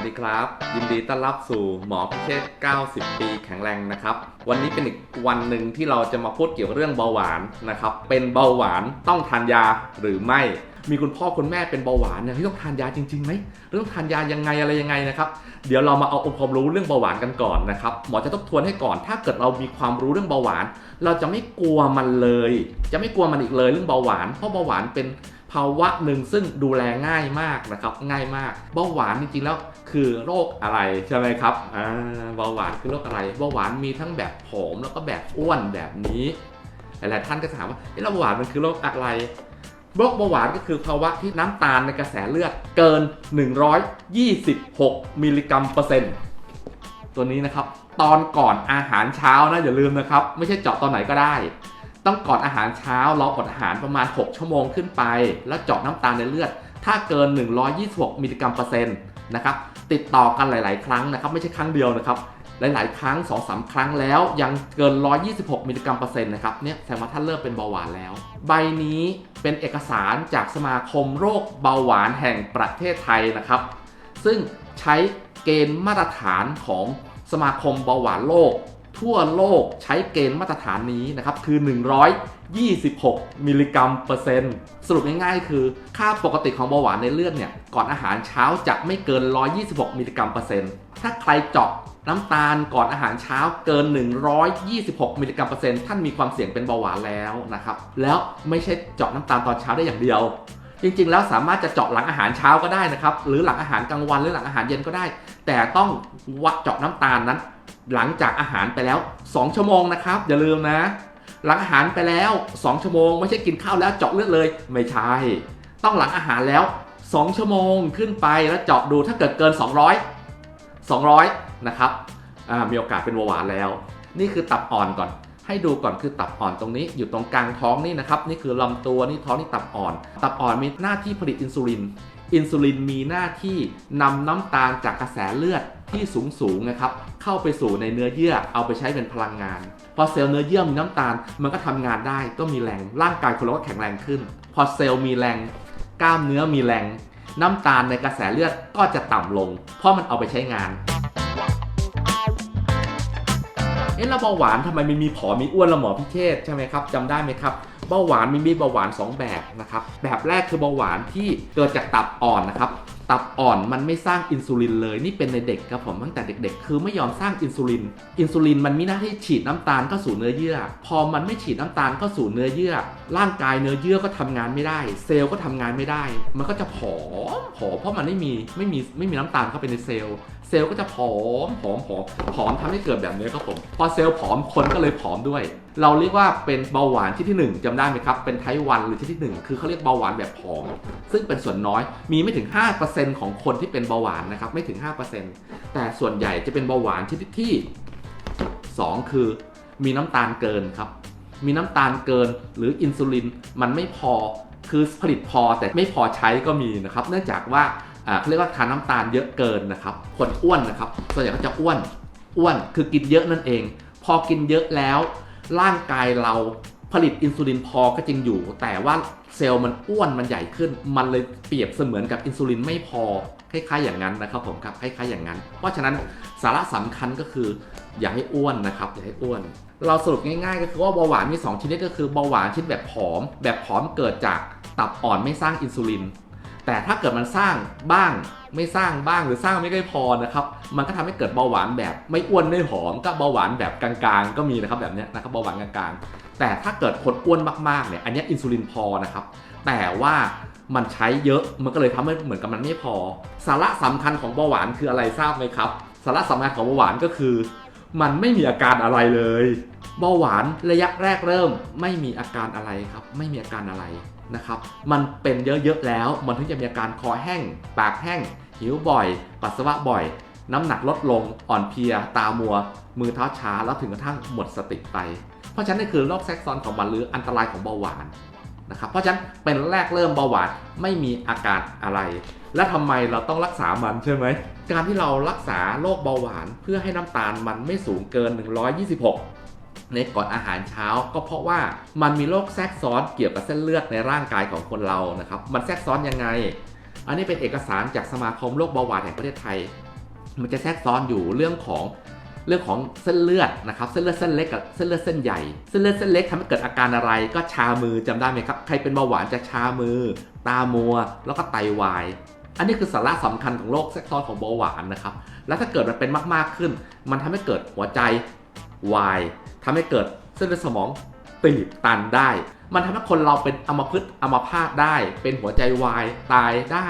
วัสดีครับ ยินดีต้อนรับสู่หมอพิเชษ90 ปีแข็งแรงนะครับ วันนี้เป็นอีกวันหนึ่งที่เราจะมาพูดเกี่ยวกับเรื่องเบาหวานนะครับ เป็นเบาหวานต้องทานยาหรือไม่ มีคุณพ่อคุณแม่เป็นเบาหวานเนี่ยที่ต้องทานยาจริงๆไหมเรื่องทานยายังไงอะไรยังไงนะครับ เดี๋ยวเรามาเอาองค์ความรู้เรื่องเบาหวานกันก่อนนะครับ หมอจะทบทวนให้ก่อน ถ้าเกิดเรามีความรู้เรื่องเบาหวาน เราจะไม่กลัวมันเลย จะไม่กลัวมันอีกเลยเรื่องเบาหวาน เพราะเบาหวานเป็น ภาวะหนึ่งซึ่งดูแลง่ายมากนะครับ ง่ายมากเบาหวานจริงๆแล้วคือโรคอะไรใช่ไหมครับอ่าเบาหวานคือโรคอะไรเบาหวานมีทั้งแบบผอมแล้วก็แบบอ้วนแบบนี้หลายๆท่านก็ถามว่าเอ๊ะแล้วเบาหวานมันคือโรคอะไรโรคเบาหวานก็คือภาวะที่น้ำตาลในกระแสเลือดเกิน 126 มิลลิกรัมเปอร์เซ็นต์ตัวนี้นะครับ ตอนก่อนอาหารเช้านะอย่าลืมนะครับ ไม่ใช่เจาะตอนไหนก็ได้ ต้องก่อนอาหารเช้ารออดอาหารประมาณ 6 ชั่วโมงขึ้นไป แล้วเจาะน้ำตาลในเลือด ถ้าเกิน 126มิลลิกรัมเปอร์เซ็นต์นะครับติดต่อกันหลาย ๆ ครั้งนะครับไม่ใช่ครั้งเดียวนะครับหลาย ๆ ครั้ง 2-3 ครั้งแล้วยังเกิน 126 มิลลิกรัมเปอร์เซ็นต์นะครับเนี่ยแสดงว่าท่านเริ่มเป็นเบาหวานแล้ว ใบนี้เป็นเอกสารจากสมาคมโรคเบาหวานแห่งประเทศไทยนะครับ ซึ่งใช้เกณฑ์มาตรฐานของสมาคมเบาหวานโลก ทั่วโลกใช้เกณฑ์มาตรฐานนี้นะครับ คือ 126 มิลลิกรัมเปอร์เซ็นต์สรุปง่ายๆ คือค่าปกติของเบาหวานในเลือดเนี่ย ก่อนอาหารเช้าจะไม่เกิน 126 มิลลิกรัมเปอร์เซ็นต์ถ้าใครเจาะน้ำตาลก่อนอาหารเช้าเกิน 126 มิลลิกรัมเปอร์เซ็นต์ท่านมีความเสี่ยงเป็นเบาหวานแล้วนะครับ แล้วไม่ใช่เจาะน้ำตาลตอนเช้าได้อย่างเดียว จริงๆ แล้วสามารถจะเจาะหลังอาหารเช้าก็ได้นะครับ หรือหลังอาหารกลางวันหรือหลังอาหารเย็นก็ได้ แต่ต้องวัดเจาะน้ำตาลนั้น หลังจากอาหารไปแล้ว 2 ชั่วโมงนะครับ อย่าลืมนะ หลังอาหารไปแล้ว 2 ชั่วโมง ไม่ใช่กินข้าวแล้วเจาะเลือดเลย ไม่ใช่ ต้องหลังอาหารแล้ว 2 ชั่วโมงขึ้นไปแล้วเจาะดูถ้าเกิดเกิน 200 200 นะครับอ่ามีโอกาสเป็นเบาหวานแล้ว นี่คือตับอ่อนก่อน ให้ดูก่อนคือตับอ่อนตรงนี้ อยู่ตรงกลางท้องนี่นะครับ นี่คือลำตัวนี่ท้องนี่ตับอ่อน ตับอ่อนมีหน้าที่ผลิตอินซูลิน อินซูลินมีหน้าที่นำน้ำตาลจากกระแสเลือดที่สูงสูงนะครับ เข้าไปสู่ในเนื้อเยื่อเอาไปใช้เป็นพลังงาน พอเซลล์เนื้อเยื่อมีน้ำตาลมันก็ทำงานได้ก็มีแรงร่างกายคนเราก็แข็งแรงขึ้น พอเซลล์มีแรงกล้ามเนื้อมีแรง น้ำตาลในกระแสเลือดก็จะต่ำลง เพราะมันเอาไปใช้งานเอ๊ะแล้วเบาหวานทำไมมันมีผอมมีอ้วนละหมอพิเชษใช่ไหมครับจำได้ไหมครับ เบาหวานมีมีเบาหวาน 2 แบบนะครับแบบแรกคือเบาหวานที่เกิดจากตับอ่อนนะครับตับอ่อนมันไม่สร้างอินซูลินเลยนี่เป็นในเด็กครับผมตั้งแต่เด็ก ๆ คือไม่ยอมสร้างอินซูลิน อินซูลินมันมีหน้าที่ฉีดน้ำตาลเข้าสู่เนื้อเยื่อ พอมันไม่ฉีดน้ำตาลเข้าสู่เนื้อเยื่อ ร่างกายเนื้อเยื่อก็ทำงานไม่ได้ เซลล์ก็ทำงานไม่ได้ มันก็จะผอมผอมเพราะมันไม่มีไม่มีไม่มีน้ำตาลเข้าไปในเซลล์เซลล์ก็จะผอมผอมผอมผอมทำให้เกิดแบบนี้ครับผมพอเซลล์ผอมคนก็เลยผอมด้วย เราเรียกว่าเป็นเบาหวานที่ที่ 1จำได้ไหมครับ เป็นไทวันหรือที่ที่ 1 คือเขาเรียกเบาหวานแบบผอม ซึ่งเป็นส่วนน้อย มีไม่ถึง 5%ของคนที่เป็นเบาหวานนะครับ ไม่ถึง 5%แต่ส่วนใหญ่จะเป็นเบาหวานที่ที่ 2 คือมีน้ำตาลเกินครับ มีน้ำตาลเกินหรืออินซูลินมันไม่พอ คือผลิตพอแต่ไม่พอใช้ก็มีนะครับ เนื่องจากว่าอ่าเขาเรียกว่าทานน้ำตาลเยอะเกินนะครับ คนอ้วนนะครับ ส่วนใหญ่ก็จะอ้วน อ้วน คือกินเยอะนั่นเอง พอกินเยอะแล้ว ร่างกายเราผลิตอินซูลินพอก็จริงอยู่ แต่ว่าเซลล์มันอ้วนมันใหญ่ขึ้น มันเลยเปรียบเสมือนกับอินซูลินไม่พอคล้ายๆอย่างนั้นนะครับผมครับคล้ายๆอย่างนั้น เพราะฉะนั้นสาระสำคัญก็คือ อย่าให้อ้วนนะครับอย่าให้อ้วน เราสรุปง่ายๆ ก็คือว่าเบาหวานมี 2 ชนิดก็คือเบาหวานชนิดแบบผอม แบบผอมเกิดจากตับอ่อนไม่สร้างอินซูลินแต่ถ้าเกิดมันสร้างบ้าง ไม่สร้างบ้างหรือสร้างไม่ได้พอนะครับ มันก็ทำให้เกิดเบาหวานแบบไม่อ้วนไม่ผอมก็เบาหวานแบบกลางๆ ก็มีนะครับแบบนี้นะครับเบาหวานกลางๆ แต่ถ้าเกิดคนอ้วนมากๆเนี่ยอันนี้อินซูลินพอนะครับ แต่ว่ามันใช้เยอะมันก็เลยทำให้เหมือนกับมันไม่พอ สาระสำคัญของเบาหวานคืออะไรทราบไหมครับ สาระสำคัญของเบาหวานก็คือ มันไม่มีอาการอะไรเลยเบาหวานระยะแรกเริ่มไม่มีอาการอะไรครับ ไม่มีอาการอะไร นะครับ มันเป็นเยอะๆแล้ว มันถึงจะมีอาการคอแห้ง ปากแห้ง หิวบ่อย ปัสสาวะบ่อย น้ำหนักลดลง อ่อนเพลีย ตามัว มือเท้าช้า แล้วถึงกระทั่งหมดสติไป เพราะฉะนั้นนี่คือโรคแทรกซ้อนของมันหรืออันตรายของเบาหวานนะครับ เพราะฉะนั้นเป็นแรกเริ่มเบาหวานไม่มีอาการอะไร และทำไมเราต้องรักษามันใช่ไหม การที่เรารักษาโรคเบาหวานเพื่อให้น้ำตาลมันไม่สูงเกิน 126 ในก่อนอาหารเช้าก็เพราะว่ามันมีโรคแทรกซ้อนเกี่ยวกับเส้นเลือดในร่างกายของคนเรานะครับ มันแทรกซ้อนยังไง อันนี้เป็นเอกสารจากสมาคมโรคเบาหวานแห่งประเทศไทย มันจะแทรกซ้อนอยู่เรื่องของเรื่องของเส้นเลือดนะครับ เส้นเลือดเส้นเล็กกับเส้นเลือดเส้นใหญ่ เส้นเลือดเส้นเล็กทำให้เกิดอาการอะไรก็ชามือจำได้ไหมครับ ใครเป็นเบาหวานจะชามือ ตามัว แล้วก็ไตวาย อันนี้คือสาระสำคัญของโรคแทรกซ้อนของเบาหวานนะครับ แล้วถ้าเกิดมันเป็นมากๆขึ้น มันทำให้เกิดหัวใจวาย ทำให้เกิดเส้นเลือดสมองตีบตันได้ มันทำให้คนเราเป็นอัมพฤกษ์อัมพาตได้ เป็นหัวใจวายตายได้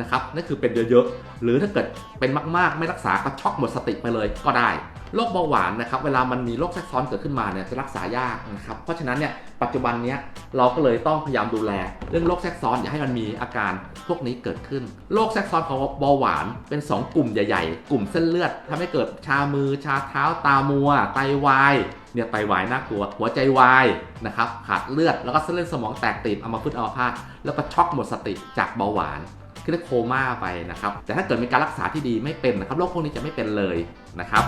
นะครับนั่นคือเป็นเยอะๆ หรือถ้าเกิดเป็นมากๆ ไม่รักษาก็ช็อกหมดสติไปเลยก็ได้โรคเบาหวานนะครับเวลามันมีโรคแทรกซ้อนเกิดขึ้นมาเนี่ยจะรักษายากนะครับเพราะฉะนั้นเนี่ยปัจจุบันเนี้ยเราก็เลยต้องพยายามดูแล เรื่องโรคแทรกซ้อนอย่าให้มันมีอาการพวกนี้เกิดขึ้นโรคแทรกซ้อนของเบาหวานเป็น 2 กลุ่มใหญ่ ๆ กลุ่มเส้นเลือดทำให้เกิดชามือชาเท้าตามัว ไตวาย เนี่ยไตวายน่ากลัว หัวใจวายนะครับขาดเลือดแล้วก็เส้นเลือดสมองแตกตีบอัมพฤกษ์อัมพาตแล้วก็ช็อกหมดสติจากเบาหวานคือเรียกโคม่าไปนะครับแต่ถ้าเกิดมีการรักษาที่ดีไม่เป็นนะครับโรคพวกนี้จะไม่เป็นเลยนะครับ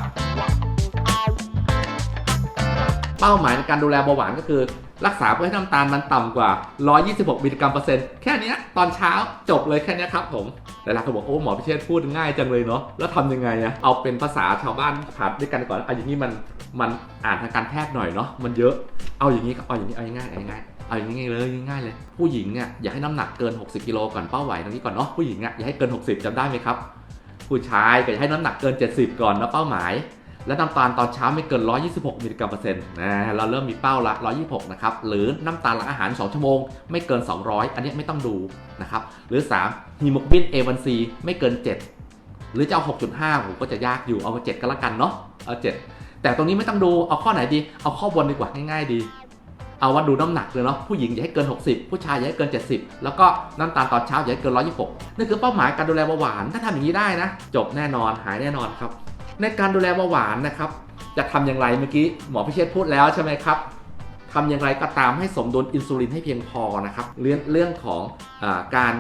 เป้าหมายในการดูแลเบาหวานก็คือรักษาเพื่อให้น้ำตาลมันต่ำกว่า 126 มิลลิกรัมเปอร์เซ็นต์ แค่นี้ตอนเช้าจบเลยแค่นี้ครับผมหลายๆคนบอกโอ้หมอพิเชษพูดง่ายจังเลยเนาะ แล้วทำยังไงอะเอาเป็นภาษาชาวบ้านผัดด้วยกันก่อนเอาอย่างนี้มัน มันอ่านทางการแพทย์หน่อยเนาะมันเยอะเอาอย่างนี้ครับเอาอย่างนี้เอาง่ายๆเอาง่ายเอาอย่างนี้เลยง่ายเลย ผู้หญิงเนี่ยอย่าให้น้ำหนักเกิน 60กิโลก่อนเป้าหมายตรงนี้ก่อนเนาะผู้หญิงอะอย่าให้เกิน 60จำได้ไหมครับ ผู้ชายก็อย่าให้น้ำหนักเกิน 70 ก่อนนะเป้าหมาย และน้ำตาลตอนเช้าไม่เกิน 126มิลลิกรัมเปอร์เซ็นต์นะเราเริ่มมีเป้าละ 126 นะครับ หรือน้ำตาลหลังอาหาร 2 ชั่วโมง ไม่เกิน 200 อันนี้ไม่ต้องดูนะครับ หรือ 3ฮีโมกลบิน A1C ไม่เกิน 7 หรือจะเอา 6.5ผมก็จะยากอยู่เอามา7ก็แล้วกันเนาะเอา 7 แต่ตรงนี้ไม่ต้องดูเอาข้อไหนดี เอาข้อบนดีกว่าง่ายๆดี เอาว่าดูน้ำหนักเลยเนาะผู้หญิงอย่าให้เกิน 60 ผู้ชายอย่าให้เกิน 70 แล้วก็น้ำตาลตอนเช้าอย่าให้เกิน 126นั่นคือเป้าหมายการดูแลเบาหวานถ้าทำอย่างนี้ได้นะ จบแน่นอนหายแน่นอนครับ ในการดูแลเบาหวานนะครับ จะทำอย่างไรเมื่อกี้หมอพิเชษพูดแล้วใช่ไหมครับทำอย่างไรก็ตามให้สมดุลอินซูลินให้เพียงพอนะครับเรื่องเรื่องของอการ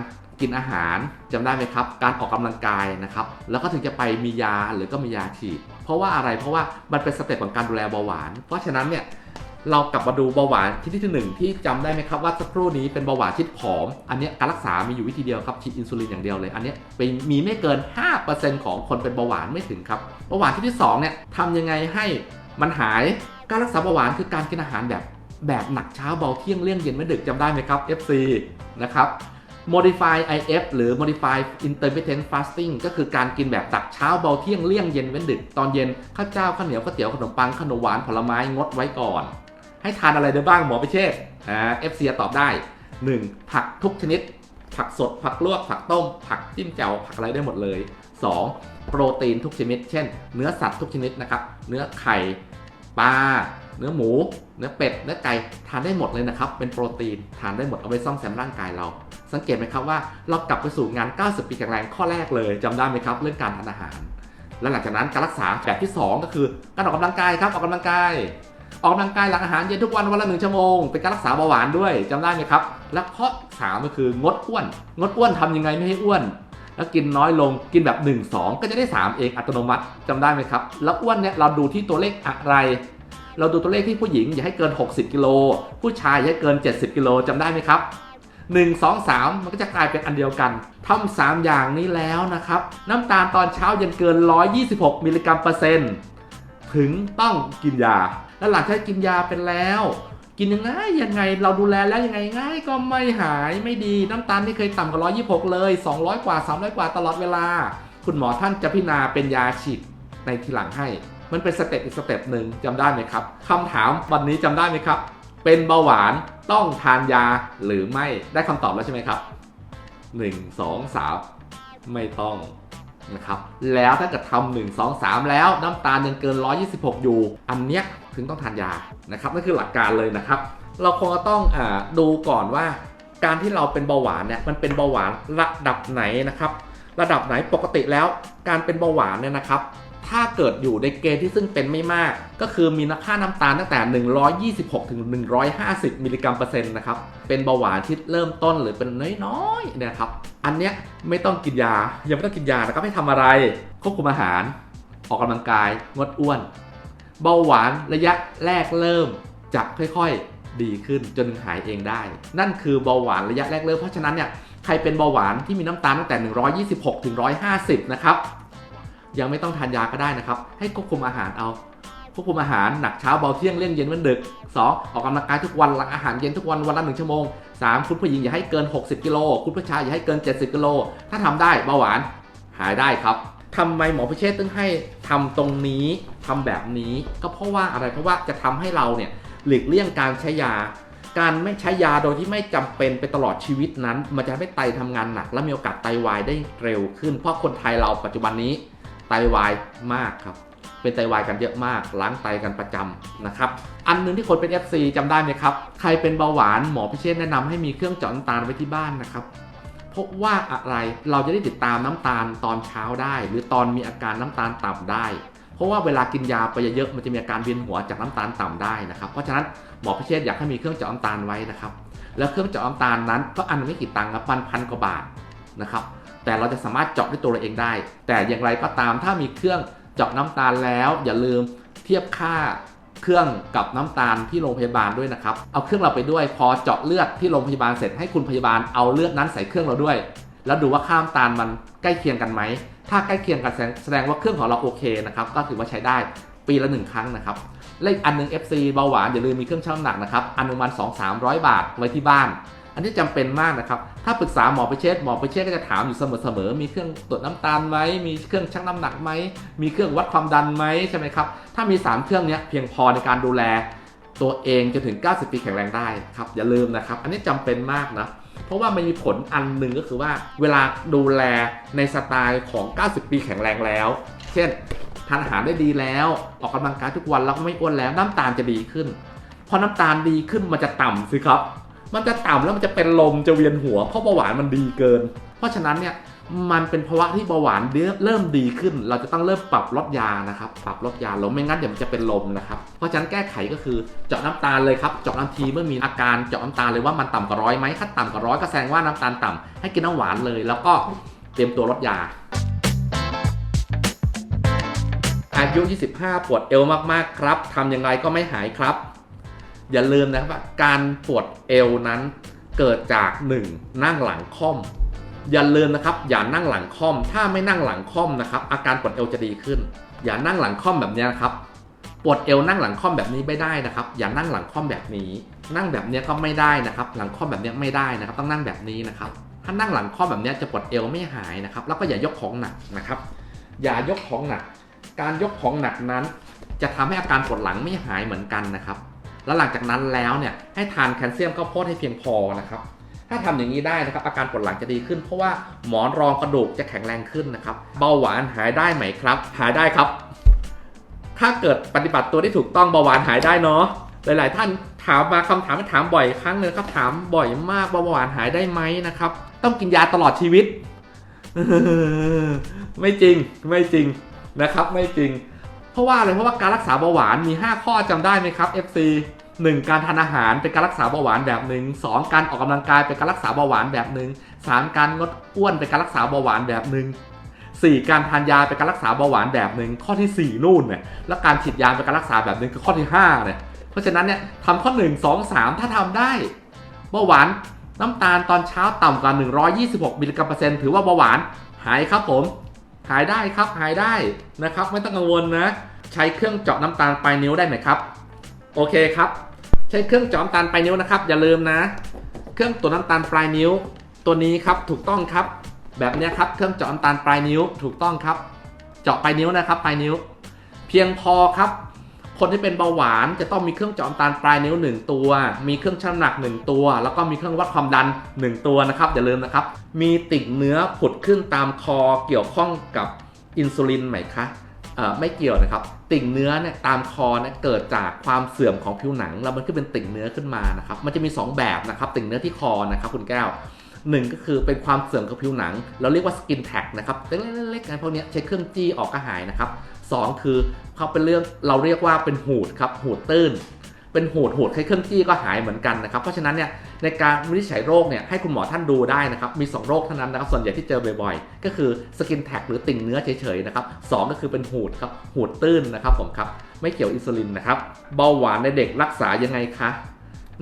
กินอาหารจำได้ไหมครับ การออกกำลังกายนะครับ แล้วก็ถึงจะไปมียาหรือก็มียาฉีด เพราะว่าอะไรเพราะว่ามันเป็นสเต็ปของการดูแลเบาหวาน เพราะฉะนั้นเนี่ยเรากลับมาดูเบาหวานที่ที่หนึ่งที่จำได้ไหมครับว่าสักครู่นี้เป็นเบาหวานชิดผอม อันนี้การรักษามีอยู่วิธีเดียวครับฉีดอินซูลินอย่างเดียวเลย อันนี้เป็นมีไม่เกิน 5%ของคนเป็นเบาหวานไม่ถึงครับเบาหวานที่ที่สองเนี่ยทำยังไงให้มันหายการรักษาเบาหวานคือการกินอาหารแบบแบบหนักเช้าเบาเที่ยงเลี่ยงเย็นไม่ดึกจำได้ไหมครับ FC นะครับ modify IF หรือ modify intermittent fasting ก็คือการกินแบบตักเช้าเบาเที่ยงเลี่ยงเย็นเว้นดึก ตอนเย็นข้าวเจ้าข้าวเหนียวข้าวเตี๋ยวขนมปังขนมหวานผลไม้งดไว้ก่อน ให้ทานอะไรได้บ้างหมอพิเชษอ่า FC ตอบได้ 1. ผักทุกชนิด ผักสด ผักลวก ผักต้ม ผักจิ้มแจ่วผักอะไรได้หมดเลย 2. โปรตีนทุกชนิด เช่น เนื้อสัตว์ทุกชนิดนะครับ เนื้อไข่ ปลา เนื้อหมู นื้อเป็ดเนื้อไก่ทานได้หมดเลยนะครับ เป็นโปรตีนทานได้หมดเอาไปซ่อมแซมร่างกายเรา สังเกตไหมครับว่าเรากลับไปสู่งาน 90 ปีแข็งแรงข้อแรกเลยจำได้ไหมครับ เรื่องการทานอาหาร และหลังจากนั้นการรักษาแบบที่ 2 ก็คือการออกกำลังกายครับออกกำลังกายออกกำลังกายหลังอาหารเย็นทุกวันวันละหนึ่งชั่วโมงเป็นการรักษาเบาหวานด้วยจำได้ไหมครับและข้อสามก็คืองดอ้วน งดอ้วนทำยังไงไม่ให้อ้วน แล้วกินน้อยลงกินแบบ 1 2 ก็จะได้ 3 เองอัตโนมัติจำได้ไหมครับ แล้วอ้วนเนี่ยเราดูที่ตัวเลขอะไร เราดูตัวเลขที่ผู้หญิงอย่าให้เกิน 60 กิโล ผู้ชายอย่าให้เกิน 70 กิโลจำได้ไหมครับ 1 2 3 มันก็จะกลายเป็นอันเดียวกันทำสามอย่างนี้แล้วนะครับ น้ำตาลตอนเช้ายังเกิน 126 มิลลิกรัมเปอร์เซ็นต์ถึงต้องกินยา แล้วหลังจากกินยาเป็นแล้ว กินยังไงยังไงเราดูแลแล้วยังไงง่ายก็ไม่หายไม่ดีน้ำตาลไม่เคยต่ำกว่า 126 เลย 200 กว่า 300 กว่าตลอดเวลา คุณหมอท่านจะพิจารณาเป็นยาฉีดในทีหลังให้ มันเป็นสเต็ปอีกสเต็ปหนึ่งจำได้ไหมครับคำถามวันนี้จำได้ไหมครับ เป็นเบาหวานต้องทานยาหรือไม่ได้คำตอบแล้วใช่ไหมครับ 1 2 3 ไม่ต้องนะครับแล้วถ้าเกิดทำหนึ่งสองสามแล้วน้ำตาลยังเกิน 126 อยู่ อันเนี้ยถึงต้องทานยานะครับนั่นคือหลักการเลยนะครับ เราคงจะต้องอดูก่อนว่า การที่เราเป็นเบาหวานเนี่ยมันเป็นเบาหวานระดับไหนนะครับ ระดับไหนปกติแล้ว การเป็นเบาหวานเนี่ยนะครับ ถ้าเกิดอยู่ในเกณฑ์ที่ซึ่งเป็นไม่มาก ก็คือมีค่าน้ำตาลตั้งแต่ 126ถึง150 มิลลิกรัมเปอร์เซ็นต์นะครับ เป็นเบาหวานที่เริ่มต้นหรือเป็นน้อยๆเนยนะครับ อันเนี้ยไม่ต้องกินยา ยังไม่ต้องกินยานะครับให้ทำอะไร ควบคุมอาหาร ออกกำลังกาย งดอ้วน เบาหวานระยะแรกเริ่มจะค่อยๆดีขึ้นจนหายเองได้ นั่นคือเบาหวานระยะแรกเริ่ม เพราะฉะนั้นเนี่ยใครเป็นเบาหวานที่มีน้ำตาลตั้งแต่ 126ถึง150 นะครับ ยังไม่ต้องทานยาก็ได้นะครับ ให้ควบคุมอาหารเอาควบคุมอาหารหนักเช้าเบาเที่ยงเลี่ยงเย็นวันดึก 2. ออกกำลังกายทุกวันหลังอาหารเย็นทุกวันวันละหนึ่งชั่วโมง 3. คุณผู้หญิงอย่าให้เกิน 60 กิโลคุณผู้ชายอย่าให้เกิน 70 กิโลถ้าทำได้เบาหวานหายได้ครับทำไมหมอพิเชษต้องให้ทำตรงนี้ทำแบบนี้ก็เพราะว่าอะไรเพราะว่าจะทำให้เราเนี่ยหลีกเลี่ยงการใช้ยา การไม่ใช้ยาโดยที่ไม่จำเป็นไปตลอดชีวิตนั้น มันจะทำให้ไตทำงานหนัก และมีโอกาสไตวายได้เร็วขึ้นเพราะคนไทยเราปัจจุบันนี้ ไตวายมากครับ เป็นไตวายกันเยอะมาก ล้างไตกันประจำนะครับ อันหนึงที่คนเป็น FC จำได้ไหมครับ ใครเป็นเบาหวานหมอพิเชษแนะนำให้มีเครื่องเจาะน้ำตาลไว้ที่บ้านนะครับเพราะว่าอะไรเราจะได้ติดตามน้ำตาลตอนเช้าได้ หรือตอนมีอาการน้ำตาลต่ำได้ เพราะว่าเวลากินยาไปเยอะมันจะมีอาการเวียนหัวจากน้ำตาลต่ำได้นะครับ เพราะฉะนั้นหมอพิเชษอยากให้มีเครื่องเจาะน้ำตาลไว้นะครับ แล้วเครื่องเจาะน้ำตาลนั้นก็อันไม่กี่ตังค์ครับพันพันกว่าบาทนะครับ แต่เราจะสามารถเจาะด้วยตัวเราเองได้ แต่อย่างไรก็ตามถ้ามีเครื่องเจาะน้ำตาลแล้ว อย่าลืมเทียบค่าเครื่องกับน้ำตาลที่โรงพยาบาลด้วยนะครับ เอาเครื่องเราไปด้วยพอเจาะเลือดที่โรงพยาบาลเสร็จให้คุณพยาบาลเอาเลือดนั้นใส่เครื่องเราด้วย แล้วดูว่าค่าน้ำตาลมันใกล้เคียงกันไหม ถ้าใกล้เคียงกันแสดงว่าเครื่องของเราโอเคนะครับ ก็ถือว่าใช้ได้ปีละหนึ่งครั้งนะครับและอีกอันหนึง FC เบาหวานอย่าลืมมีเครื่องชั่งน้ำหนักนะครับอันหนึงมัน2 3 0 0 บาทไว้ที่บ้าน อันนี้จำเป็นมากนะครับ ถ้าปรึกษาหมอไปเช็ดหมอไปเช็ดก็จะถามอยู่เสมอๆ มีเครื่องตรวจน้ำตาลไหม มีเครื่องชั่งน้ำหนักไหม มีเครื่องวัดความดันไหมใช่ไหมครับ ถ้ามี 3 เครื่องนี้เพียงพอในการดูแล ตัวเองจนถึง 90 ปีแข็งแรงได้ครับ อย่าลืมนะครับ อันนี้จำเป็นมากนะ เพราะว่ามันมีผลอันหนึ่งก็คือว่า เวลาดูแลในสไตล์ของ 90 ปีแข็งแรงแล้ว เช่น ทานอาหารได้ดีแล้ว ออกกำลังกายทุกวันแล้วก็ไม่อ้วนแล้ว น้ำตาลจะดีขึ้น พอน้ำตาลดีขึ้นมันจะต่ำสิครับ มันจะต่ำแล้วมันจะเป็นลมจะเวียนหัวเพราะเบาหวานมันดีเกิน เพราะฉะนั้นเนี่ยมันเป็นภาวะที่เบาหวานเริ่มดีขึ้น เราจะต้องเริ่มปรับลดยานะครับ ปรับลดยาลงไม่งั้นเดี๋ยวมันจะเป็นลมนะครับ เพราะฉะนั้นแก้ไขก็คือเจาะน้ำตาลเลยครับเจาะน้ำทีเมื่อมีอาการเจาะน้ำตาลเลยว่ามันต่ำกว่าร้อยไหมถ้าต่ำกว่าร้อยก็แสดงว่าน้ำตาลต่ำให้กินน้ำหวานเลย แล้วก็เตรียมตัวลดยาอายุ 25 ปวดเอวมากๆครับทำยังไงก็ไม่หายครับ อย่าลืมนะครับว่าการปวดเอวนั้นเกิดจาก 1. นั่งหลังค่อม อย่าลืมนะครับ อย่านั่งหลังค่อม ถ้าไม่นั่งหลังค่อมนะครับอาการปวดเอวจะดีขึ้น อย่านั่งหลังค่อมแบบนี้นะครับปวดเอวนั่งหลังค่อมแบบนี้ไม่ได้นะครับ อย่านั่งหลังค่อมแบบนี้ นั่งแบบนี้ก็ไม่ได้นะครับ หลังค่อมแบบนี้ไม่ได้นะครับ ต้องนั่งแบบนี้นะครับ ถ้านั่งหลังค่อมแบบนี้จะปวดเอวไม่หายนะครับ แล้วก็อย่ายกของหนักนะครับ อย่ายกของหนัก การยกของหนักนั้น จะทำให้อาการปวดหลังไม่หายเหมือนกันนะครับ แล้วหลังจากนั้นแล้วเนี่ยให้ทานแคลเซียมข้าวโพดให้เพียงพอนะครับ ถ้าทำอย่างนี้ได้นะครับอาการปวดหลังจะดีขึ้น เพราะว่าหมอนรองกระดูกจะแข็งแรงขึ้นนะครับเบาหวานหายได้ไหมครับ หายได้ครับ ถ้าเกิดปฏิบัติตัวที่ถูกต้องเบาหวานหายได้เนาะหลาย ๆ ท่านถามมาคำถามที่ถามบ่อยครั้งเลยครับถามบ่อยมากเบาหวานหายได้ไหมนะครับ ต้องกินยาตลอดชีวิต ไม่จริงไม่จริงนะครับ ไม่จริง เพราะว่าอะไรเพราะว่าการรักษาเบาหวานมี 5 ข้อจำได้ไหมครับ FC 1. การทานอาหารเป็นการรักษาเบาหวานแบบหนึ่ง 2. การออกกำลังกายเป็นการรักษาเบาหวานแบบหนึ่ง 3. การงดอ้วนเป็นการรักษาเบาหวานแบบหนึ่ง 4. การทานยาเป็นการรักษาเบาหวานแบบหนึ่งข้อที่ 4 นู่นเนี่ยแล้วการฉีดยาเป็นการรักษาแบบหนึ่งคือข้อที่5เนี่ยเพราะฉะนั้นเนี่ยทำข้อ 1 2 3 ถ้าทำได้เบาหวานน้ำตาลตอนเช้าต่ำกว่า 126 มิลลิกรัมเปอร์เซ็นต์ถือว่าเบาหวานหายครับผม หายได้ครับหายได้นะครับ ไม่ต้องกังวลนะ ใช้เครื่องเจาะน้ำตาลปลายนิ้วได้ไหมครับ โอเคครับ ใช้เครื่องเจาะน้ำตาลปลายนิ้วนะครับ อย่าลืมนะ เครื่องตรวจน้ำตาลปลายนิ้ว ตัวนี้ครับถูกต้องครับ แบบนี้ครับเครื่องเจาะน้ำตาลปลายนิ้วถูกต้องครับ เจาะปลายนิ้วนะครับปลายนิ้ว เพียงพอครับ คนที่เป็นเบาหวานจะต้องมีเครื่องเจาะน้ำตาลปลายนิ้ว 1 ตัว มีเครื่องชั่งน้ำหนัก 1 ตัว แล้วก็มีเครื่องวัดความดัน 1 ตัวนะครับอย่าลืมนะครับ มีติ่งเนื้อผุดขึ้นตามคอเกี่ยวข้องกับอินซูลินไหมคะเอ่อไม่เกี่ยวนะครับ ติ่งเนื้อเนี่ยตามคอเนี่ยเกิดจากความเสื่อมของผิวหนัง แล้วมันก็เป็นติ่งเนื้อขึ้นมานะครับ มันจะมี 2 แบบนะครับ ติ่งเนื้อที่คอนะครับคุณแก้วหนึ่งก็คือเป็นความเสื่อมของผิวหนัง เราเรียกว่าสกินแท็กนะครับเล็กๆๆพวกเนี้ยใช้เครื่องจี้ออกก็หายนะครับ สองคือเขาเป็นเรื่องเราเรียกว่าเป็นหูดครับหูดตื้น เป็นหูดหูดใช้เครื่องจี้ก็หายเหมือนกันนะครับ เพราะฉะนั้นเนี่ยในการวินิจฉัยโรคเนี่ยให้คุณหมอท่านดูได้นะครับ มี 2 โรคเท่านั้นนะครับ ส่วนใหญ่ที่เจอบ่อยๆ ก็คือสกินแท็กหรือติ่งเนื้อเฉยๆนะครับสองก็คือเป็นหูดครับหูดตื้นนะครับผมครับไม่เกี่ยวอินซูลินนะครับเบาหวานในเด็กรักษายังไงคะ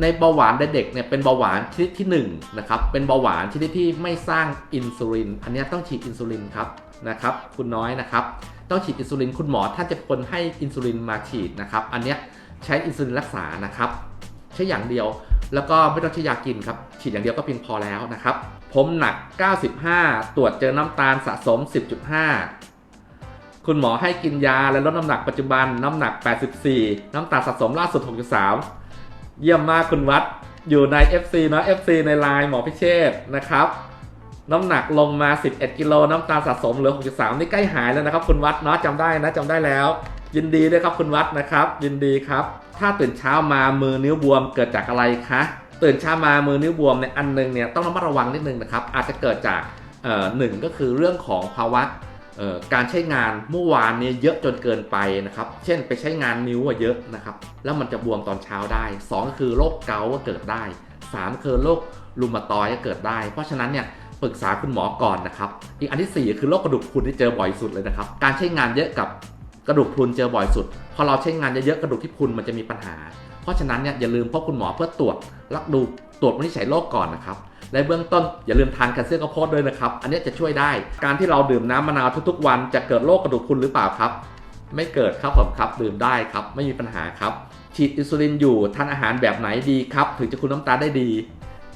ในเบาหวานในเด็กเนี่ยเป็นเบาหวานชนิดที่1นะครับเป็นเบาหวานชนิดที่ไม่สร้างอินซูลิน อันนี้ต้องฉีดอินซูลินครับ นะครับคุณน้อยนะครับต้องฉีดอินซูลินคุณหมอท่าจะคนให้อินซูลินมาฉีดนะครับ อันเนี้ยใช้อินซูลินรักษานะครับ ใช้อย่างเดียวแล้วก็ไม่ต้องใช้ยากินครับ ฉีดอย่างเดียวก็เพียงพอแล้วนะครับ ผมหนัก 95 ตรวจเจอน้ำตาลสะสม 10.5 คุณหมอให้กินยาและลดน้ำหนักปัจจุบันน้ำหนัก 84 น้ำตาลสะสมล่าสุด 6.3 เยี่ยมมากคุณวัดอยู่ใน FC นะ FC ในไลน์หมอพิเชษนะครับ น้ำหนักลงมา 11 กิโลน้ำตาลสะสมเหลือ 6.3 นี่ใกล้หายแล้วนะครับ คุณวัดเนาะจำได้นะจำได้แล้ว ยินดีด้วยครับคุณวัดนะครับ ยินดีครับ ถ้าตื่นเช้ามามือนิ้วบวมเกิดจากอะไรคะตื่นเช้ามามือนิ้วบวมเนี่ยอันหนึงเนี่ยต้องระมัดระวังนิดนึงนะครับอาจจะเกิดจากเอ่อหนึ่งก็คือเรื่องของภาวะเอ่อการใช้งานเมื่อวานเนี่ยเยอะจนเกินไปนะครับ เช่นไปใช้งานนิ้วเยอะนะครับ แล้วมันจะบวมตอนเช้าได้สองก็คือโรคเกาต์ก็เกิดได้สามคือโรครูมาตอยด์ก็เกิดได้ เพราะฉะนั้นเนี่ย ปรึกษาคุณหมอก่อนนะครับ อีกอันที่ 4 คือโรคกระดูกพรุนที่เจอบ่อยสุดเลยนะครับ การใช้งานเยอะกับกระดูกพรุนเจอบ่อยสุด พอเราใช้งานเยอะๆกระดูกที่พรุนมันจะมีปัญหา เพราะฉะนั้นเนี่ยอย่าลืมพบคุณหมอเพื่อตรวจรักดูตรวจวินิจฉัยโรคก่อนนะครับและเบื้องต้นอย่าลืมทานแคลเซียมข้าวโพดด้วยนะครับ อันนี้จะช่วยได้ การที่เราดื่มน้ำมะนาวทุกๆวันจะเกิดโรคกระดูกพรุนหรือเปล่าครับ ไม่เกิดครับผมครับดื่มได้ครับ ไม่มีปัญหาครับ ฉีดอินซูลินอยู่ทานอาหารแบบไหนดีครับ ถึงจะคุมน้ำตาลได้ดี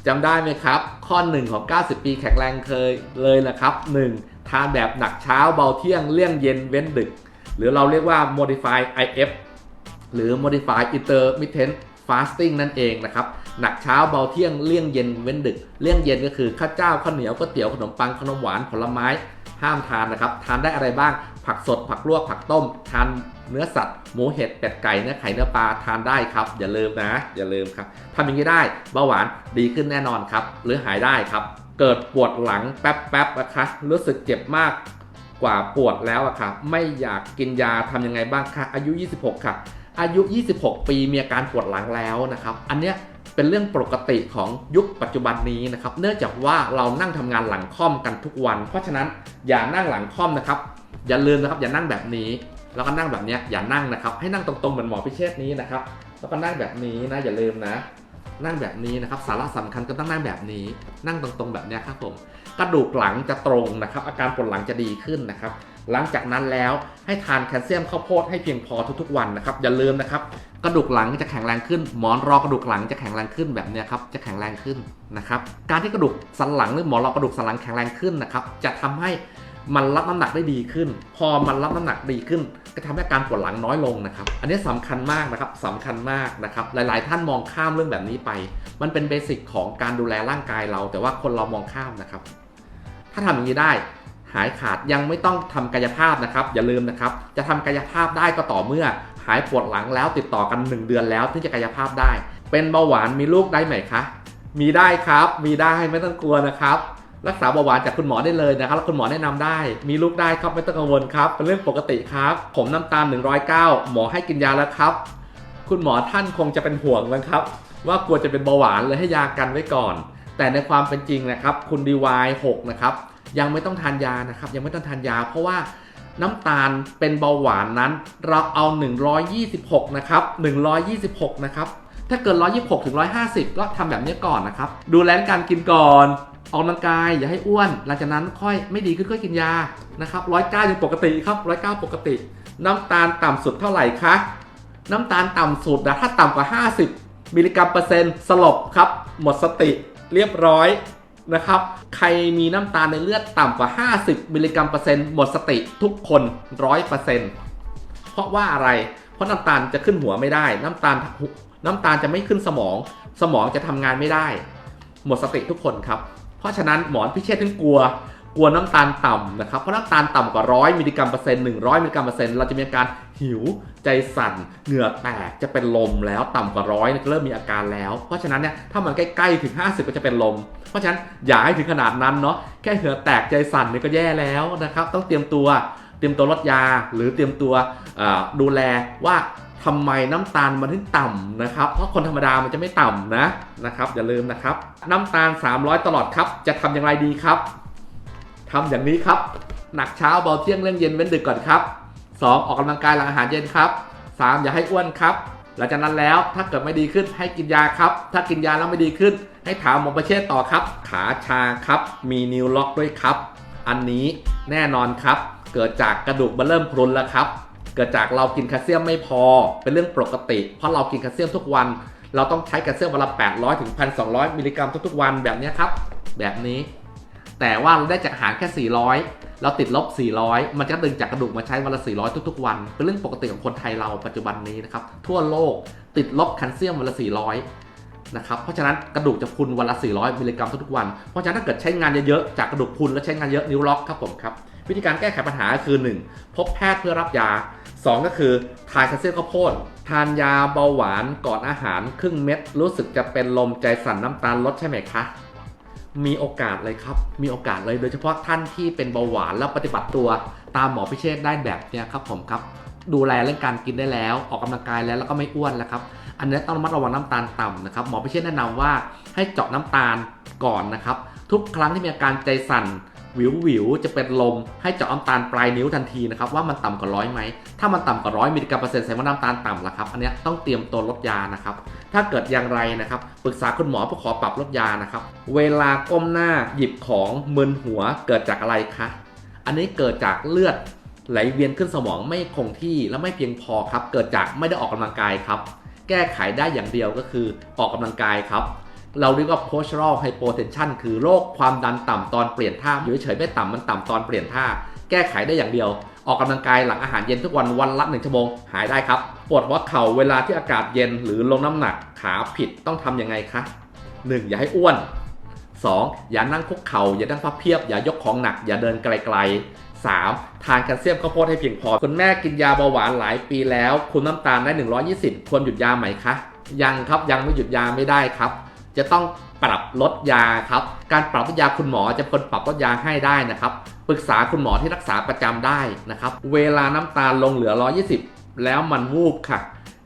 จำได้ไหมครับ ข้อหนึ่งของ 90 ปีแข็งแรงเคยเลยนะครับ 1. ทานแบบหนักเช้าเบาเที่ยงเลี่ยงเย็นเว้นดึก หรือเราเรียกว่า modify IF หรือ modify intermittent fasting นั่นเองนะครับ หนักเช้าเบาเที่ยงเลี่ยงเย็นเว้นดึก เลี่ยงเย็นก็คือข้าวเจ้าข้าวเหนียวก๋วยเตี๋ยวขนมปังขนมหวานผลไม้ ห้ามทานนะครับ ทานได้อะไรบ้าง ผักสด ผักลวก ผักต้ม ทานเนื้อสัตว์ หมูเห็ด เป็ดไก่ เนื้อไข่ เนื้อปลา ทานได้ครับ อย่าลืมนะ อย่าลืมครับทำอย่างนี้ได้ เบาหวานดีขึ้นแน่นอนครับ หรือหายได้ครับ เกิดปวดหลังแป๊บๆนะคะ รู้สึกเจ็บมากกว่าปวดแล้วอะค่ะ ไม่อยากกินยาทำยังไงบ้างคะ อายุ 26 ค่ะ อายุ 26 ปีมีอาการปวดหลังแล้วนะครับ อันเนี้ย เป็นเรื่องปกติของยุคปัจจุบันนี้นะครับ เนื่องจากว่าเรานั่งทำงานหลังค่อมกันทุกวัน เพราะฉะนั้นอย่านั่งหลังค่อมนะครับ อย่าลืมนะครับ อย่านั่งแบบนี้ แล้วก็นั่งแบบนี้อย่านั่งนะครับ ให้นั่งตรงๆเหมือนหมอพิเชษนี้นะครับ แล้วก็นั่งแบบนี้นะอย่าลืมนะ นั่งแบบนี้นะครับ สาระสำคัญก็ต้องนั่งแบบนี้ นั่งตรงๆแบบนี้ครับผม กระดูกหลังจะตรงนะครับ อาการปวดหลังจะดีขึ้นนะครับ หลังจากนั้นแล้วให้ทานแคลเซียมข้าวโพดให้เพียงพอทุกๆวันนะครับอย่าลืมนะครับกระดูกหลังจะแข็งแรงขึ้น หมอนรองกระดูกหลังจะแข็งแรงขึ้นแบบนี้ครับจะแข็งแรงขึ้นนะครับการที่กระดูกสันหลังหรือหมอนรองกระดูกสันหลังแข็งแรงขึ้นนะครับจะทำให้มันรับน้ำหนักได้ดีขึ้น พอมันรับน้ำหนักดีขึ้น ก็ทำให้การปวดหลังน้อยลงนะครับ อันนี้สำคัญมากนะครับสำคัญมากนะครับ หลาย ๆ ท่านมองข้ามเรื่องแบบนี้ไป มันเป็นเบสิกของการดูแลร่างกายเรา แต่ว่าคนเรามองข้ามนะครับ ถ้าทำอย่างนี้ได้ หายขาดยังไม่ต้องทำกายภาพนะครับอย่าลืมนะครับจะทำกายภาพได้ก็ต่อเมื่อหายปวดหลังแล้วติดต่อกัน 1 เดือนแล้วถึงจะกายภาพได้ เป็นเบาหวานมีลูกได้ไหมคะมีได้ครับ มีได้ไม่ต้องกลัวนะครับ รักษาเบาหวานจากคุณหมอได้เลยนะครับแล้วคุณหมอแนะนำได้ มีลูกได้ครับไม่ต้องกังวลครับ เป็นเรื่องปกติครับ ผมน้ำตาล 109 หมอให้กินยาแล้วครับ คุณหมอท่านคงจะเป็นห่วงนะครับ ว่ากลัวจะเป็นเบาหวานเลยให้ยากันไว้ก่อน แต่ในความเป็นจริงนะครับ คุณดีวาย6นะครับ ยังไม่ต้องทานยานะครับ ยังไม่ต้องทานยา เพราะว่าน้ำตาลเป็นเบาหวานนั้น เราเอา 126 นะครับ 126 นะครับ ถ้าเกิน 126 ถึง 150 ก็ทำแบบนี้ก่อนนะครับ ดูแลการกินก่อนออกกำลังกายอย่าให้อ้วน หลังจากนั้นค่อยไม่ดีขึ้นค่อยกินยานะครับ109ยังปกติครับ109ปกติ น้ำตาลต่ำสุดเท่าไหร่คะน้ำตาลต่ำสุดนะถ้าต่ำกว่า 50 มิลลิกรัมเปอร์เซ็นต์สลบครับ หมดสติเรียบร้อย นะครับ ใครมีน้ำตาลในเลือดต่ำกว่า 50 มิลลิกรัมเปอร์เซ็นต์หมดสติทุกคนร้อยเปอร์เซ็นต์เพราะว่าอะไร เพราะน้ำตาลจะขึ้นหัวไม่ได้ น้ำตาลน้ำตาลจะไม่ขึ้นสมอง สมองจะทำงานไม่ได้ หมดสติทุกคนครับ เพราะฉะนั้นหมอนพิเชษถึงกลัว กลัวน้ำตาลต่ำนะครับ เพราะน้ำตาลต่ำกว่า100มิลลิกรัมเปอร์เซ็นต์100มิลลิกรัมเปอร์เซ็นต์เราจะมีอาการหิวใจสั่นเหงื่อแตกจะเป็นลมแล้วต่ำกว่าร้อยเริ่มมีอาการแล้ว เพราะฉะนั้นเนี่ยถ้ามันใกล้ๆถึง 50 ก็จะเป็นลม เพราะฉะนั้นอย่าให้ถึงขนาดนั้นเนาะแค่เหงื่อแตกใจสั่นนี่ก็แย่แล้วนะครับต้องเตรียมตัวเตรียมตัวลดยาหรือเตรียมตัวดูแลว่าทำไมน้ำตาลมันถึงต่ำนะครับ เพราะคนธรรมดามันจะไม่ต่ำนะนะครับอย่าลืมนะครับ น้ำตาล 300 ตลอดครับ จะทำอย่างไรดีครับ ทำอย่างนี้ครับ หนักเช้าเบาเที่ยงเรื่องเย็นเว้นดึกก่อนครับ 2. ออกกำลังกายหลังอาหารเย็นครับ 3. อย่าให้อ้วนครับ หลังจากนั้นแล้วถ้าเกิดไม่ดีขึ้นให้กินยาครับ ถ้ากินยาแล้วไม่ดีขึ้น ให้ถามหมอประเชษต่อครับ ขาชาครับ มีนิวล็อกด้วยครับ อันนี้แน่นอนครับ เกิดจากกระดูกมันเริ่มพรุนแล้วครับ เกิดจากเรากินแคลเซียมไม่พอ เป็นเรื่องปกติ เพราะเรากินแคลเซียมทุกวัน เราต้องใช้แคลเซียมวันละ800ถึง1,200 มิลลิกรัมทุกๆวันแบบนี้ครับ แบบนี้ แต่ว่าเราได้จากอาหารแค่ 400 เราติดลบ 400 มันจะดึงจากกระดูกมาใช้วันละ 400 ทุกๆ วัน เป็นเรื่องปกติของคนไทยเราปัจจุบันนี้นะครับ ทั่วโลกติดลบแคลเซียมวันละ 400 นะครับ เพราะฉะนั้นกระดูกจะพุนวันละ 400 มิลลิกรัมทุกๆ วัน เพราะฉะนั้นถ้าเกิดใช้งานเยอะๆ จากกระดูกพุนแล้วใช้งานเยอะนิ้วล็อกครับผมครับ วิธีการแก้ไขปัญหาคือ 1. พบแพทย์เพื่อรับยา 2 ก็คือทานแคลเซียมข้าวโพดทานยาเบาหวานก่อนอาหารครึ่งเม็ดรู้สึกจะเป็นลมใจสั่นน้ำตาลลดใช่ไหมคะ มีโอกาสเลยครับ มีโอกาสเลยโดยเฉพาะท่านที่เป็นเบาหวานแล้วปฏิบัติตัวตามหมอพิเชษได้แบบเนี้ยครับผมครับ ดูแลเรื่องการกินได้แล้ว ออกกำลังกายแล้วแล้วก็ไม่อ้วนแล้วครับ อันนี้ต้องระมัดระวังน้ำตาลต่ำนะครับ หมอพิเชษแนะนำว่าให้เจาะน้ำตาลก่อนนะครับ ทุกครั้งที่มีอาการใจสั่น วิววิวจะเป็นลมให้เจาะน้ำตาลปลายนิ้วทันทีนะครับว่ามันต่ำกว่าร้อยไหมถ้ามันต่ำกว่าร้อยมิลลิกรัมเปอร์เซ็นต์แสดงว่าน้ำตาลต่ำล้วครับอันนี้ต้องเตรียมตัวลดยานะครับถ้าเกิดอย่างไรนะครับปรึกษาคุณหมอเพื่อขอปรับลดยานะครับเวลาก้มหน้าหยิบของมึนหัวเกิดจากอะไรคะอันนี้เกิดจากเลือดไหลเวียนขึ้นสมองไม่คงที่และไม่เพียงพอครับ เกิดจากไม่ได้ออกกำลังกายครับ แก้ไขได้อย่างเดียวก็คือออกกำลังกายครับ เราเรียกว่า postural hypotension คือโรคความดันต่ำตอนเปลี่ยนท่าอยู่เฉยไม่ต่ำมันต่ำตอนเปลี่ยนท่า แก้ไขได้อย่างเดียว ออกกำลังกายหลังอาหารเย็นทุกวันวันละหนึ่งชั่วโมงหายได้ครับ ปวดหัวเข่าเวลาที่อากาศเย็นหรือลงน้ำหนักขาผิดต้องทำยังไงคะ 1. อย่าให้อ้วน 2. อย่านั่งคุกเข่าอย่านั่งพับเพียบ อย่ายกของหนัก อย่าเดินไกล ๆ 3. ทานแคลเซียมข้าวโพดให้เพียงพอ คุณแม่กินยาเบาหวานหลายปีแล้ว คุณน้ำตาลได้ 120 ควรหยุดยาไหมคะ ยังครับยังไม่หยุดยาไม่ได้ครับ จะต้องปรับลดยาครับ การปรับลดยาคุณหมอจะเป็นคนปรับลดยาให้ได้นะครับ ปรึกษาคุณหมอที่รักษาประจำได้นะครับ เวลาน้ำตาลลงเหลือ 120 แล้วมันวูบค่ะ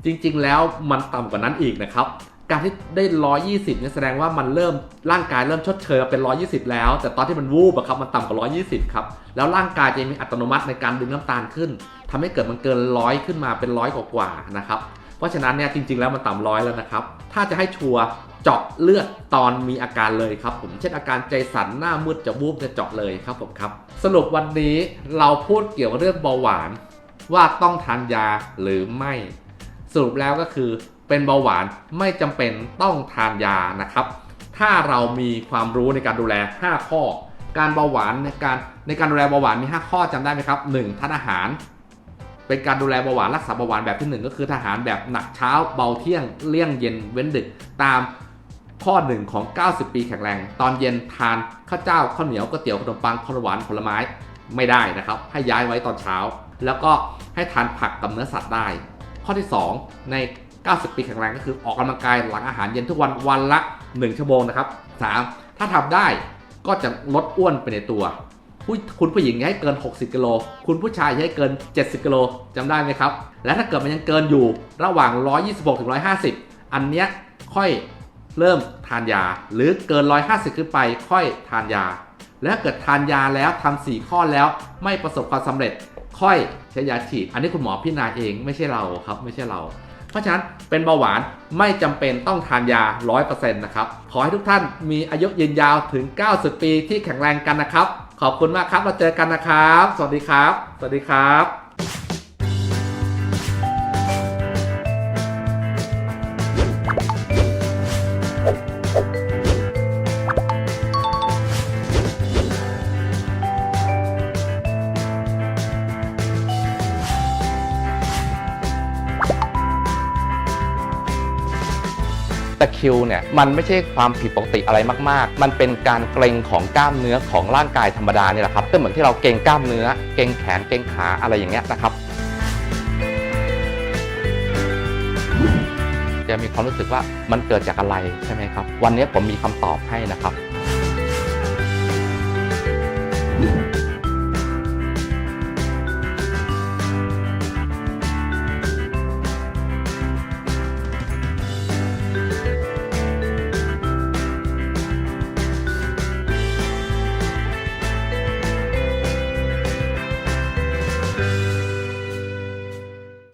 จริงๆ แล้วมันต่ำกว่านั้นอีกนะครับ การที่ได้ 120เนี่ยแสดงว่ามันเริ่มร่างกายเริ่มชดเชยเป็น 120 แล้ว แต่ตอนที่มันวูบอะครับมันต่ำกว่า 120 ครับ แล้วร่างกายจะมีอัตโนมัติในการดึงน้ำตาลขึ้นทำให้เกิดมันเกินร้อยขึ้นมาเป็นร้อยกว่าๆนะครับ เพราะฉะนั้นเนี่ยจริงๆ แล้วมันต่ำร้อยแล้วนะครับ ถ้าจะให้ชัวร์ เจาะเลือดตอนมีอาการเลยครับผมเช่นอาการใจสั่นหน้ามืดจะวูบจะเจาะเลยครับผมครับ สรุปวันนี้เราพูดเกี่ยวกับเรื่องเบาหวาน ว่าต้องทานยาหรือไม่สรุปแล้วก็คือเป็นเบาหวานไม่จำเป็นต้องทานยานะครับ ถ้าเรามีความรู้ในการดูแล 5 ข้อ การเบาหวานในการในการดูแลเบาหวานมี 5 ข้อจำได้ไหมครับ 1. ทานอาหาร เป็นการดูแลเบาหวานรักษาเบาหวานแบบที่ 1 ก็คือทานอาหารแบบหนักเช้าเบาเที่ยงเลี่ยงเย็นเว้นดึกตาม ข้อ1ของ 90 ปีแข็งแรง ตอนเย็นทานข้าวเจ้าข้าวเหนียวก๋วยเตี๋ยวขนมปังขนมหวานผลไม้ไม่ได้นะครับ ให้ย้ายไว้ตอนเช้า แล้วก็ให้ทานผักกับเนื้อสัตว์ได้ ข้อที่ 2 ใน 90 ปีแข็งแรงก็คือออกกำลังกายหลังอาหารเย็นทุกวันวันละ 1 ชั่วโมงนะครับ 3. ถ้าทำได้ก็จะลดอ้วนไปในตัวผู้คุณผู้หญิงให้เกิน 60กิโล คุณผู้ชายให้เกิน 70กิโลจำได้ไหมครับ และถ้าเกิดมันยังเกินอยู่ระหว่าง 126ถึง150 อันเนี้ยค่อย เริ่มทานยา หรือเกิน 150 ขึ้นไปค่อยทานยา และเกิดทานยาแล้วทำ4ข้อแล้วไม่ประสบความสำเร็จค่อยใช้ยาฉีด อันนี้คุณหมอพิจารณาเองไม่ใช่เราครับ ไม่ใช่เรา เพราะฉะนั้นเป็นเบาหวานไม่จำเป็นต้องทานยา 100%นะครับ ขอให้ทุกท่านมีอายุยืนยาวถึง 90 ปีที่แข็งแรงกันนะครับ ขอบคุณมากครับเราเจอกันนะครับ สวัสดีครับ สวัสดีครับ ตะคิวเนี่ยมันไม่ใช่ความผิดปกติอะไรมาก ๆ มันเป็นการเกร็งของกล้ามเนื้อของร่างกายธรรมดาเนี่ยแหละครับก็เหมือนที่เราเกร็งกล้ามเนื้อ เกร็งแขนเกร็งขาอะไรอย่างเงี้ยนะครับจะมีความรู้สึกว่ามันเกิดจากอะไรใช่ไหมครับ วันนี้ผมมีคำตอบให้นะครับ